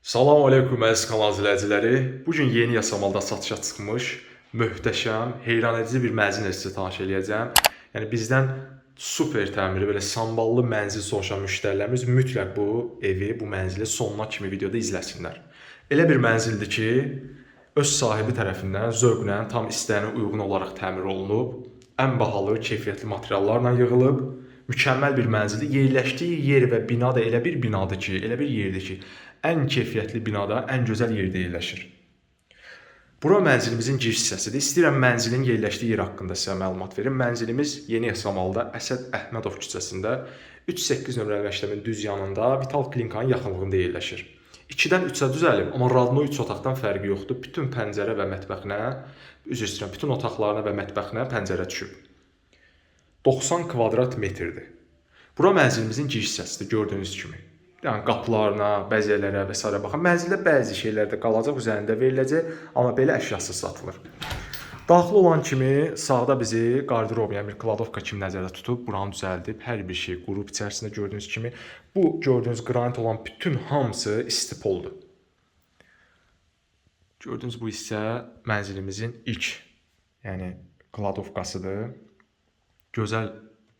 Salam aleykum əziz kanal izləyiciləri. Bu gün yeni Yasamalda satışa çıxmış möhtəşəm, heyranedici bir mənzil sizə tanış eləyəcəm. Yəni bizdən super təmiri, belə samballı mənzil soruşan müştərilərimiz mütləq bu evi, bu mənzili sonuna kimi videoda izləsinlər. Elə bir mənzildir ki, öz sahibi tərəfindən zövqlə, tam istəyənə uyğun olaraq təmir olunub, ən bahalı, keyfiyyətli materiallarla yığılıb, mükəmməl bir mənzildir. Yerləşdiyi yer və bina da elə bir binadır ki, elə bir yerdir ki, ən keyfiyyətli binada ən gözəl yerdə yerləşir. Bura mənzilimizin giriş hissəsidir. İstəyirəm mənzilin yerləşdiyi yer haqqında sizə məlumat verim. Mənzilimiz Yeni Yasamalda Əsəd Əhmədov küçəsində 38 nömrəli məktəbin düz yanında Vital Klinikanın yaxınlığında yerləşir. 2-dən 3-ə düzəlib, amma Radno 3 otaqdan fərqi yoxdur. Bütün pəncərə və mətbəxinə, üzr istəyirəm, bütün otaqlarına və mətbəxinə pəncərə düşüb. 90 kvadrat metrdir. Bura mənzilimizin giriş hissəsidir gördüyünüz kimi. Yəni qapılarına, bəzəklərə və s. baxın. Mənzildə bəzi şeylər də qalacaq, üzərində veriləcək, amma belə əşyasız satılır. Daxil olan kimi sağda bizi qardırob, yəni bir kladovka kimi nəzərdə tutub, buranı düzəldib, hər bir şey qurub içərisində gördüyünüz kimi. Bu gördüyünüz qranit olan bütün hamısı istipoldur. Gördüyünüz bu hissə mənzilimizin ilk, yəni kladovkasıdır. Gözəl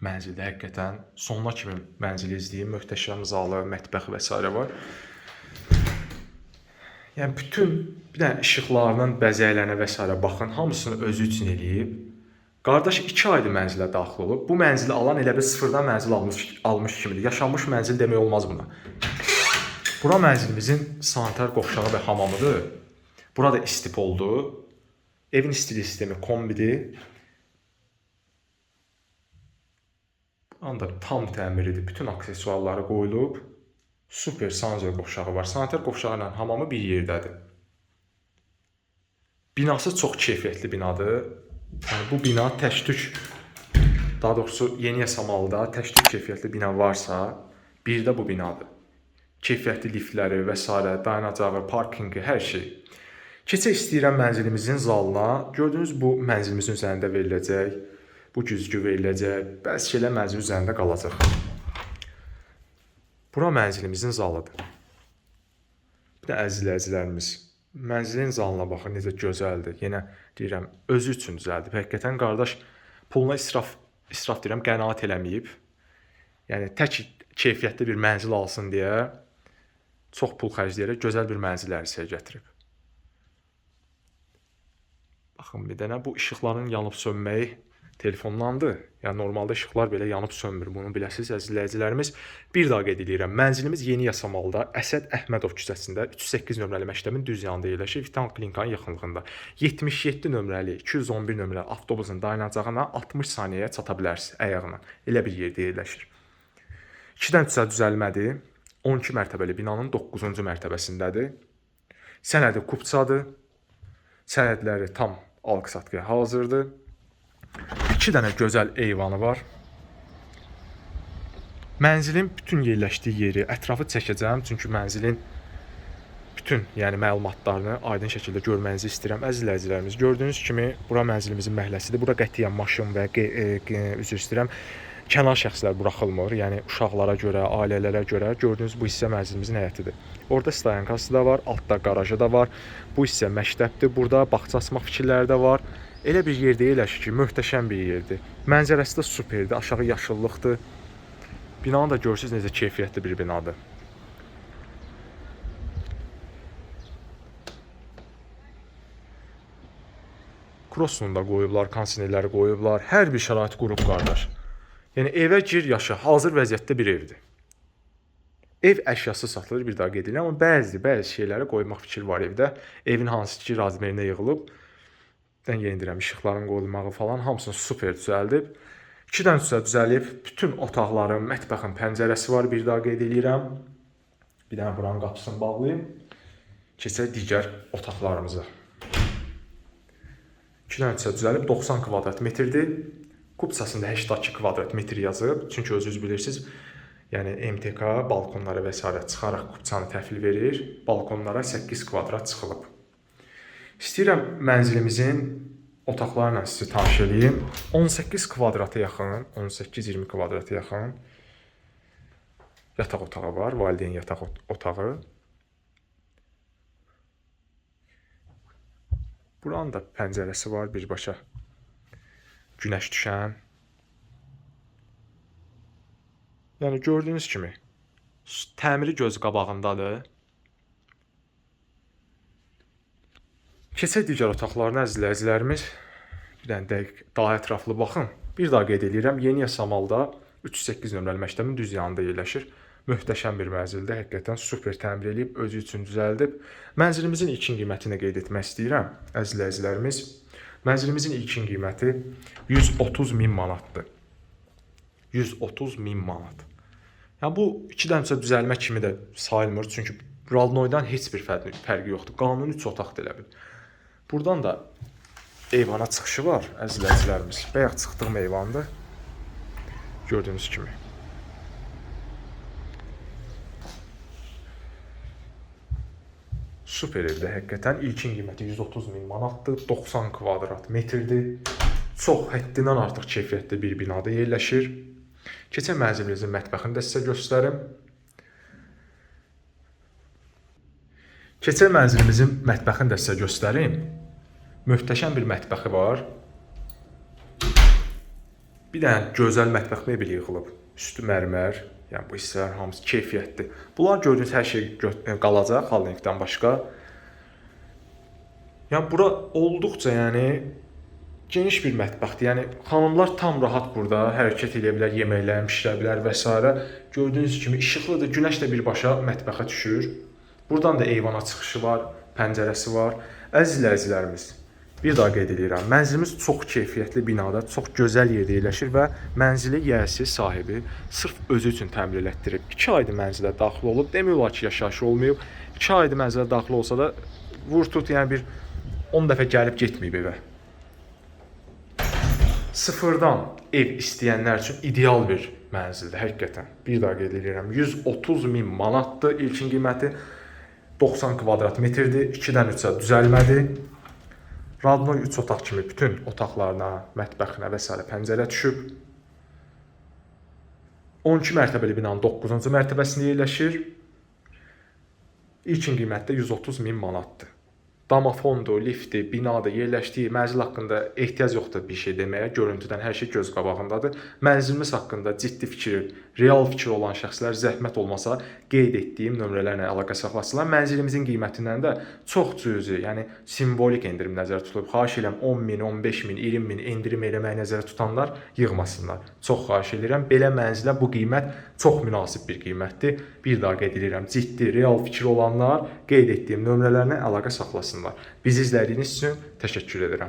mənzildə həqiqətən sonuna kimi mənzili izləyib, möhtəşəm zalı, mətbəx və s. var. Yəni bütün bir də işıqlarının bəzəklərinə və s. baxın, hamısını özü üçün eləyib. Qardaş 2 aydır mənzilə daxil olub. Bu mənzili alan elə bir sıfırdan mənzil almış almış kimidir. Yaşanmış mənzil demək olmaz buna. Bura mənzilimizin sanitar qovşağı və hamamıdır. Burada istipoldur. Evin istilik sistemi kombidir. Anda tam təmiridir. Bütün aksesuarları qoyulub. Super sanzor qovşağı var. Sanitar qovşağı ilə hamamı bir yerdədir. Binası çox keyfiyyətli binadır. Yəni bu bina təştük daha doğrusu Yeni Yasamalda təştük keyfiyyətli bina varsa, bir də bu binadır. Keyfiyyətli liftləri və s. dayanacağı, parkinqi, hər şey. Keçə istəyirəm mənzilimizin zalına. Gördüyünüz bu mənzilimizin üzərində veriləcək bu güzgü veriləcək. Bəzi şeylər mənzil üzərində qalacaq. Bura mənzilimizin zalıdır. Bir də əziz izləyicilərimiz, mənzilin zalına baxın necə gözəldir. Yenə deyirəm, özü üçün düzəldib. Həqiqətən qardaş puluna israf israf deyirəm, qənaət eləməyib. Yəni tək keyfiyyətli bir mənzil alsın deyə çox pul xərcləyərək gözəl bir mənzil ərsəyə gətirib. Baxın bir dənə bu işıqların yanıb sönməyi telefondandır. Yəni normalda işıqlar belə yanıb sönmür. Bunu biləsiniz əziz izləyicilərimiz. Bir daha qeyd edirəm. Mənzilimiz Yeni Yasamalda Əsəd Əhmədov küçəsində 308 nömrəli məktəbin düz yanında yerləşir. Vital klinikanın yaxınlığında. 77 nömrəli, 211 nömrəli avtobusun dayanacağına 60 saniyəyə çata bilərsiniz ayağına. Elə bir yerdə yerləşir. 2-dən 3-ə düzəlmədir. 12 mərtəbəli binanın 9-cu mərtəbəsindədir. Sənədi kupçadır. Sənədləri tam alqı-satqıya hazırdır. 2 dənə gözəl eyvanı var. Mənzilin bütün yerləşdiyi yeri, ətrafı çəkəcəm, çünki mənzilin bütün, yəni məlumatlarını aydın şəkildə görməyinizi istəyirəm. Əziz izləyicilərimiz, gördüyünüz kimi bura mənzilimizin məhəlləsidir. Bura qətiyyən maşın və e, qe- üzr istəyirəm, kənar şəxslər buraxılmır. Yəni uşaqlara görə, ailələrə görə gördüyünüz bu hissə mənzilimizin həyətidir. Orada stayankası da var, altda qarajı da var. Bu hissə məktəbdir. Burada bağça açmaq fikirləri də var. Elə bir yerdə yerləşir ki, möhtəşəm bir yerdir. Mənzərəsi də superdir, aşağı yaşıllıqdır. Binanı da görürsüz necə keyfiyyətli bir binadır. Krosunu da qoyublar, kondisionerləri qoyublar. Hər bir şərait qurub qardaş. Yəni evə gir, yaşa. Hazır vəziyyətdə bir evdir. Ev əşyası satılır, bir daha qeyd edirəm, amma bəzi bəzi şeyləri qoymaq fikir var evdə. Evin hansı ki razmerinə yığılıb. Dən yeni deyirəm, işıqların qoyulmağı falan hamısını super düzəldib. 2-dən 3-ə düzəlib. Bütün otaqların, mətbəxin pəncərəsi var, bir daha qeyd edirəm. Bir dənə buranın qapısını bağlayım. Keçək digər otaqlarımıza. 2-dən 3-ə düzəlib 90 kvadrat metrdir. Kupçasında 82 kvadrat metr yazıb. Çünki özünüz bilirsiniz, yəni MTK balkonlara və s. çıxaraq kupçanı təhvil verir. Balkonlara 8 kvadrat çıxılıb. İstəyirəm mənzilimizin otaqlarla sizi tanış eləyim. 18 kvadrata yaxın, 18-20 kvadrata yaxın yataq otağı var, valideyn yataq otağı. Buranın da pəncərəsi var birbaşa. Günəş düşən. Yəni gördüyünüz kimi təmiri göz qabağındadır. Keçək digər otaqlarına əzizləyicilərimiz. Bir dənə dəqiq daha ətraflı baxın. Bir daha qeyd edirəm, Yeni Yasamalda 308 nömrəli məktəbin düz yanında yerləşir. Möhtəşəm bir mənzildir. Həqiqətən super təmir eləyib, özü üçün düzəldib. Mənzilimizin ilkin qiymətini qeyd etmək istəyirəm, əzizləyicilərimiz. Mənzilimizin ilkin qiyməti 130 min manatdır. 130 min manat. Yəni bu 2 dənə düzəlmə kimi də sayılmır, çünki Ralnoydan heç bir fərqi, yoxdur. Qanuni 3 otaqdır elə bil. Burdan da eyvana çıxışı var, əzizləyicilərimiz. Bayaq çıxdığım eyvandır. Gördüyünüz kimi. Super evdə həqiqətən ilkin qiyməti 130 min manatdır, 90 kvadrat metrdir. Çox həddindən artıq keyfiyyətli bir binada yerləşir. Keçən mənzilimizin mətbəxini də sizə göstərim. Keçən mənzilimizin mətbəxini də sizə göstərim. Möhtəşəm bir mətbəxi var. Bir dənə gözəl mətbəx mebeli yığılıb. Üstü mərmər, yəni bu hissələr hamısı keyfiyyətli. Bunlar gördüyünüz hər şey e, qalacaq Hallingdən başqa. Yəni bura olduqca yəni geniş bir mətbəxdir. Yəni xanımlar tam rahat burada hərəkət edə bilər, yeməklərini bişirə bilər və s. Gördüyünüz kimi işıqlıdır. Günəş də birbaşa mətbəxə düşür. Buradan da eyvana çıxışı var, pəncərəsi var. Əziz izləyicilərimiz, bir daha qeyd edirəm. Mənzilimiz çox keyfiyyətli binada, çox gözəl yerdə yerləşir və mənzili yiyəsi sahibi sırf özü üçün təmir elətdirib. 2 aydır mənzilə daxil olub. Demək olar ki, yaşayış olmayıb. 2 aydır mənzilə daxil olsa da vur tut, yəni bir 10 dəfə gəlib getməyib evə. Sıfırdan ev istəyənlər üçün ideal bir mənzildir həqiqətən. Bir daha qeyd edirəm. 130 min manatdır ilkin qiyməti. 90 kvadrat metrdir. 2-dən 3-ə düzəlmədir. Radnoy 3 otaq kimi bütün otaqlarına, mətbəxinə və s. pəncərə düşüb. 12 mərtəbəli binanın 9-cu mərtəbəsində yerləşir. İlkin qiymətdə 130 min manatdır. Damafondur, lifti, binada yerləşdiyi mənzil haqqında ehtiyac yoxdur bir şey deməyə. Görüntüdən hər şey göz qabağındadır. Mənzilimiz haqqında ciddi fikir, real fikir olan şəxslər zəhmət olmasa qeyd etdiyim nömrələrlə əlaqə saxlasınlar. Mənzilimizin qiymətindən də çox cüzi, yəni simvolik endirim nəzərdə tutulub. Xahiş edirəm 10 min, 15 min, 20 min endirim eləməyi nəzərdə tutanlar yığmasınlar. Çox xahiş edirəm. Belə mənzilə bu qiymət çox münasib bir qiymətdir. Bir daha qeyd edirəm, ciddi, real fikir olanlar qeyd etdiyim nömrələrlə əlaqə saxlasınlar. Bizi izlədiyiniz üçün təşəkkür edirəm.